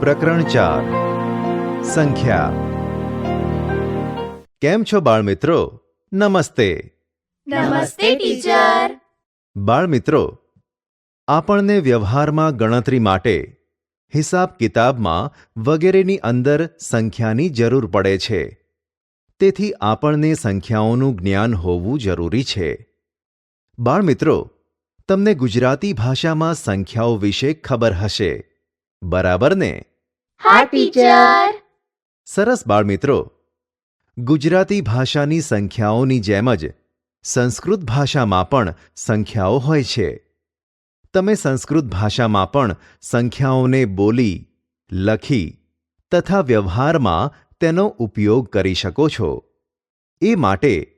પ્રકરણ ચાર. સંખ્યા. કેમ છો બાળમિત્રો? નમસ્તે. નમસ્તે ટીચર. બાળમિત્રો આપણને વ્યવહારમાં ગણતરી માટે હિસાબ કિતાબમાં વગેરેની અંદર સંખ્યાની જરૂર પડે છે. તેથી આપણને સંખ્યાઓનું જ્ઞાન હોવું જરૂરી છે. બાળમિત્રો તમને ગુજરાતી ભાષામાં સંખ્યાઓ વિશે ખબર હશે. બરાબર ને? હા ટીચર. સરસ બાળમિત્રો. ગુજરાતી ભાષાની સંખ્યાઓની જેમ જ સંસ્કૃત ભાષામાં પણ સંખ્યાઓ હોય છે. તમે સંસ્કૃત ભાષામાં પણ સંખ્યાઓને બોલી લખી તથા વ્યવહારમાં તેનો ઉપયોગ કરી શકો છો. એ માટે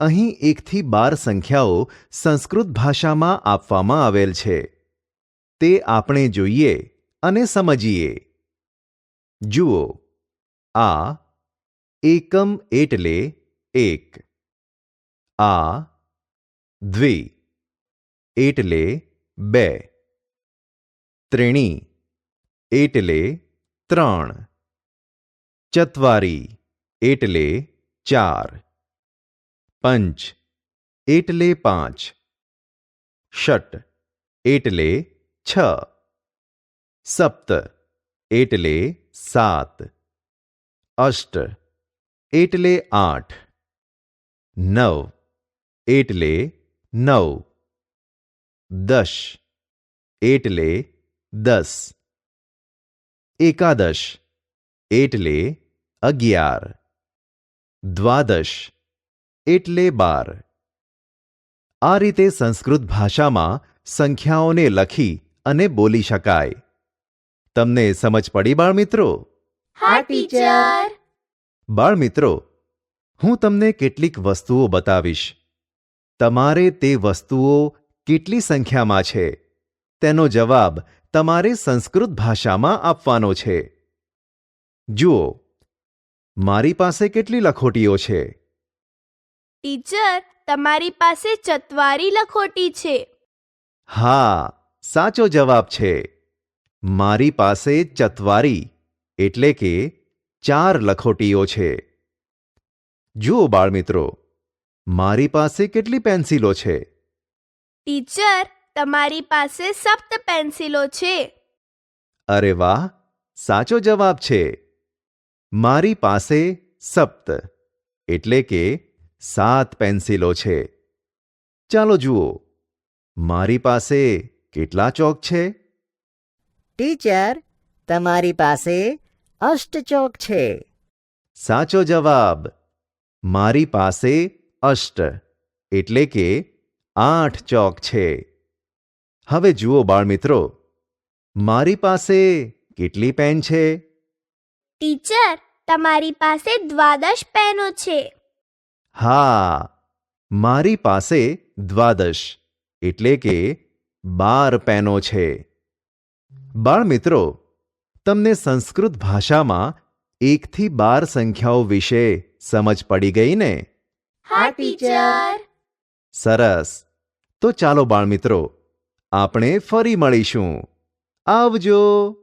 અહીં એકથી બાર સંખ્યાઓ સંસ્કૃત ભાષામાં આપવામાં આવેલ છે. તે આપણે જોઈએ અને સમજીએ. જુઓ, આ એકમ એટલે એક. આ દ્વિ એટલે બે. ત્રીણી એટલે ત્રણ. ચત્વારી એટલે ચાર. પંચ એટલે પાંચ. ષટ એટલે છ. સપ્ત એટલે સાત અષ્ટ એટલે આઠ નવ એટલે નવ દશ એટલે દસ એકાદશ એટલે અગિયાર દ્વાદશ એટલે બાર આ રીતે સંસ્કૃત ભાષામાં સંખ્યાઓને લખી અને બોલી શકાય તમને સમજ પડી બાળમિત્રો? હા ટીચર. બાળમિત્રો હું તમને કેટલીક વસ્તુઓ બતાવીશ. તમારે તે વસ્તુઓ કેટલી સંખ્યામાં છે? તેનો જવાબ તમારે સંસ્કૃત ભાષામાં આપવાનો છે. જુઓ મારી પાસે કેટલી લખોટીઓ છે? ટીચર તમારી પાસે ચતવારી લખોટી છે. હા સાચો જવાબ છે. મારી પાસે ચતવારી એટલે કે ચાર લખોટીઓ છે. જુઓ બાળમિત્રો મારી પાસે કેટલી પેન્સિલો છે? ટીચર તમારી પાસે સપ્ત પેન્સિલો છે. અરે વાહ સાચો જવાબ છે. મારી પાસે સપ્ત એટલે કે સાત પેન્સિલો છે. ચાલો જુઓ મારી પાસે કેટલા ચોક છે? ટીચર તમારી પાસે અષ્ટચોક છે. સાચો જવાબ મારી પાસે અષ્ટ એટલે કે આઠ ચોક છે. હવે જુઓ બાળમિત્રો મારી પાસે કેટલી પેન છે? ટીચર તમારી પાસે દ્વાદશ પેનો છે. હા મારી પાસે દ્વાદશ એટલે કે બાર પેનો છે. બાળમિત્રો તમને સંસ્કૃત ભાષામાં એકથી બાર સંખ્યાઓ વિશે સમજ પડી ગઈ ને? હા ટીચર. સરસ. તો ચાલો બાળમિત્રો આપણે ફરી મળીશું. આવજો.